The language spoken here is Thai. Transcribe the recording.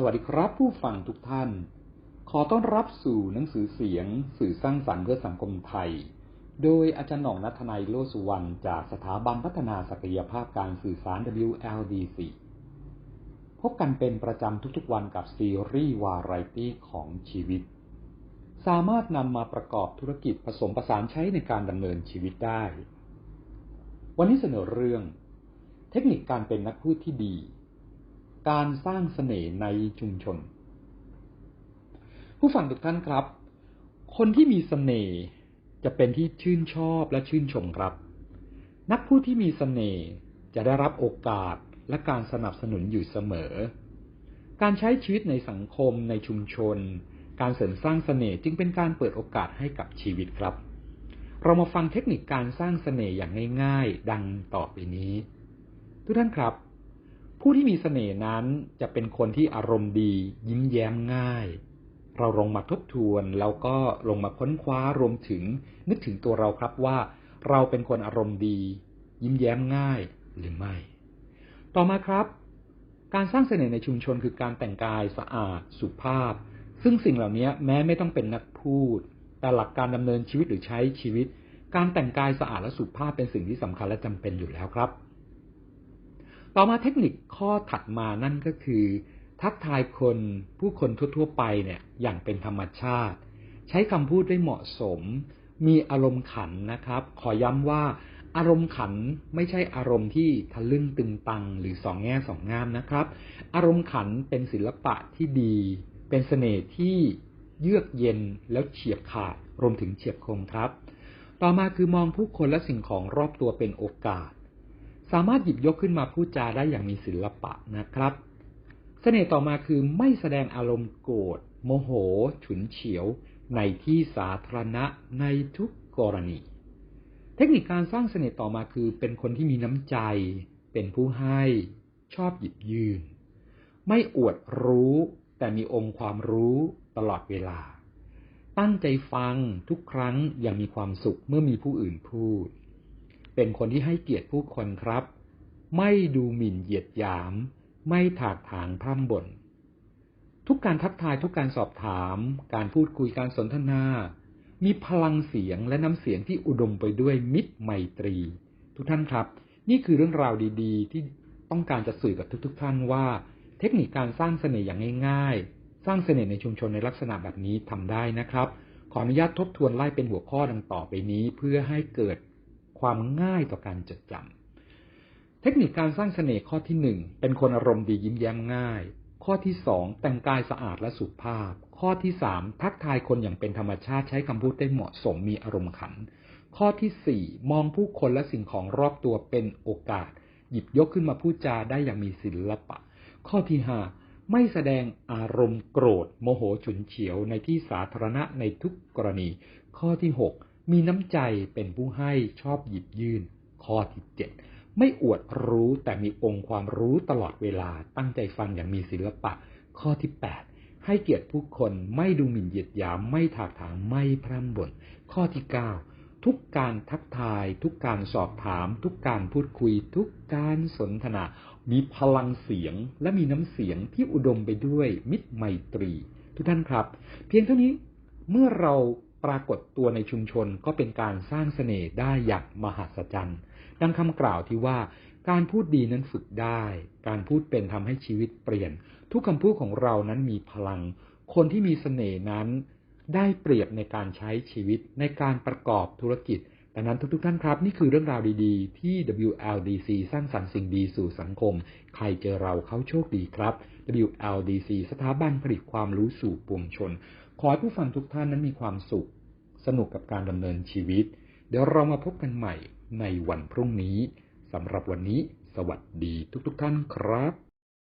สวัสดีครับผู้ฟังทุกท่าน ขอต้อนรับสู่หนังสือเสียง สื่อสร้างสรรค์เพื่อสังคมไทย โดยอาจารย์หน่องนัทนายโลสุวรรณจากสถาบันพัฒนาศักยภาพการสื่อสาร WLDC พบกันเป็นประจำทุกๆวันกับซีรีส์วาไรตี้ของชีวิต สามารถนำมาประกอบธุรกิจผสมผสานใช้ในการดำเนินชีวิตได้ วันนี้เสนอเรื่อง เทคนิคการเป็นนักพูดที่ดี การสร้างเสน่ห์ในชุมชน ผู้ฟังทุกท่านครับ คนที่มีเสน่ห์จะเป็นที่ชื่นชอบและชื่นชมครับ นักพูดที่มีเสน่ห์จะได้รับโอกาสและการสนับสนุนอยู่เสมอ การใช้ชีวิตในสังคมในชุมชน การเสริมสร้างเสน่ห์จึงเป็นการเปิดโอกาสให้กับชีวิตครับ เรามาฟังเทคนิคการสร้างเสน่ห์อย่างง่าย ๆ ดังต่อไปนี้ ทุกท่านครับ ผู้ที่มีเสน่ห์นั้นจะเป็นคนที่อารมณ์ดี ยิ้มแย้มง่าย เราลงมาทบทวนแล้วก็ลงมาค้นคว้ารวมถึง นึกถึงตัวเราครับว่า เราเป็นคนอารมณ์ดี ยิ้มแย้มง่ายหรือไม่ ต่อมาครับ การสร้างเสน่ห์ในชุมชนคือการแต่งกายสะอาด สุภาพ ซึ่งสิ่งเหล่านี้แม้ไม่ต้องเป็นนักพูด แต่หลักการดำเนินชีวิตหรือใช้ชีวิต การแต่งกายสะอาดและสุภาพเป็นสิ่งที่สำคัญและจำเป็นอยู่แล้วครับ ต่อมาเทคนิคข้อถัดมานั่นก็คือ ทักทายคนผู้คนทั่วๆไปเนี่ยอย่างเป็นธรรมชาติ ใช้คำพูดได้เหมาะสม มีอารมณ์ขันนะครับ ขอย้ำว่า อารมณ์ขันไม่ใช่อารมณ์ที่ทะลึ่งตึงตังหรือสองแง่สองงามนะครับ อารมณ์ขันเป็นศิลปะที่ดี เป็นเสน่ห์ที่เยือกเย็นแล้วเฉียบขาดรวมถึงเฉียบคมครับ ต่อมาคือมองผู้คนและสิ่งของรอบตัวเป็นโอกาส สามารถหยิบยกขึ้นมาพูดจาได้อย่างมีศิลปะนะครับ เสน่ห์ต่อมาคือไม่แสดงอารมณ์โกรธโมโห ฉุนเฉียว ในที่สาธารณะในทุกกรณี เทคนิคการสร้างเสน่ห์ต่อมาคือ เป็นคนที่มีน้ำใจ เป็นผู้ให้ ชอบหยิบยืน ไม่อวดรู้ แต่มีองค์ความรู้ตลอดเวลา ตั้งใจฟังทุกครั้งอย่างมีความสุขเมื่อมีผู้อื่นพูด เป็นคนที่ให้เกียรติผู้คนครับ ไม่ดูหมิ่นเหยียดหยาม ไม่ถากถางพร่ำบ่น ทุกการทักทายทุกการสอบถาม การพูดคุยการสนทนา มีพลังเสียงและน้ำเสียงที่อุดมไปด้วยมิตรไมตรี ทุกท่านครับ นี่คือเรื่องราวดีๆ ที่ต้องการจะสื่อกับทุกๆท่านว่า เทคนิคการสร้างเสน่ห์อย่างง่าย ๆ สร้างเสน่ห์ในชุมชนในลักษณะแบบนี้ทำได้นะครับ ขออนุญาตทบทวนไล่เป็นหัวข้อดังต่อไปนี้ เพื่อให้เกิด ความง่ายต่อการจดจำเทคนิคการสร้างเสน่ห์ข้อที่หนึ่งเป็นคนอารมณ์ดียิ้มแย้มง่าย ข้อที่สองแต่งกายสะอาดและสุภาพ ข้อที่สามทักทายคนอย่างเป็นธรรมชาติใช้คำพูดได้เหมาะสมมีอารมณ์ขัน ข้อที่สี่มองผู้คนและสิ่งของรอบตัวเป็นโอกาส หยิบยกขึ้นมาพูดจาได้อย่างมีศิลปะ ข้อที่ห้าไม่แสดงอารมณ์โกรธ โมโหฉุนเฉียวในที่สาธารณะในทุกกรณี ข้อที่หก มีน้ำใจเป็นผู้ให้ชอบหยิบยื่น ข้อที่เจ็ดไม่อวดรู้แต่มีองค์ความรู้ตลอดเวลาตั้งใจฟังอย่างมีศิลปะ ข้อที่แปดให้เกียรติผู้คนไม่ดูหมิ่นเหยียดหยามไม่ถากถางไม่พร่ำบ่นข้อที่เก้าทุกการทักทาย ทุกการสอบถาม ทุกการพูดคุย ทุกการสนทนา มีพลังเสียงและมีน้ำเสียงที่อุดมไปด้วยมิตรไมตรี ทุกท่านครับ เพียงเท่านี้เมื่อเรา ปรากฏตัวในชุมชนก็เป็นการสร้างเสน่ห์ได้อย่างมหัศจรรย์ ดังคำกล่าวที่ว่า การพูดดีนั้นฝึกได้ การพูดเป็นทำให้ชีวิตเปลี่ยน ทุกคำพูดของเรานั้นมีพลัง คนที่มีเสน่ห์นั้น ได้เปรียบในการใช้ชีวิตในการประกอบธุรกิจดังนั้นทุกๆท่านครับ นี่คือเรื่องราวดีๆ ที่ WLDC สร้างสรรค์สิ่งดีสู่สังคม ใครเจอเราเขาโชคดีครับ WLDC สถาบันผลิตความรู้สู่ปวงชน ขอให้ผู้ฟังทุกท่านนั้นมีความสุข สนุกกับการดำเนินชีวิต เดี๋ยวเรามาพบกันใหม่ในวันพรุ่งนี้สำหรับวันนี้ สวัสดีทุกๆทท่านครับ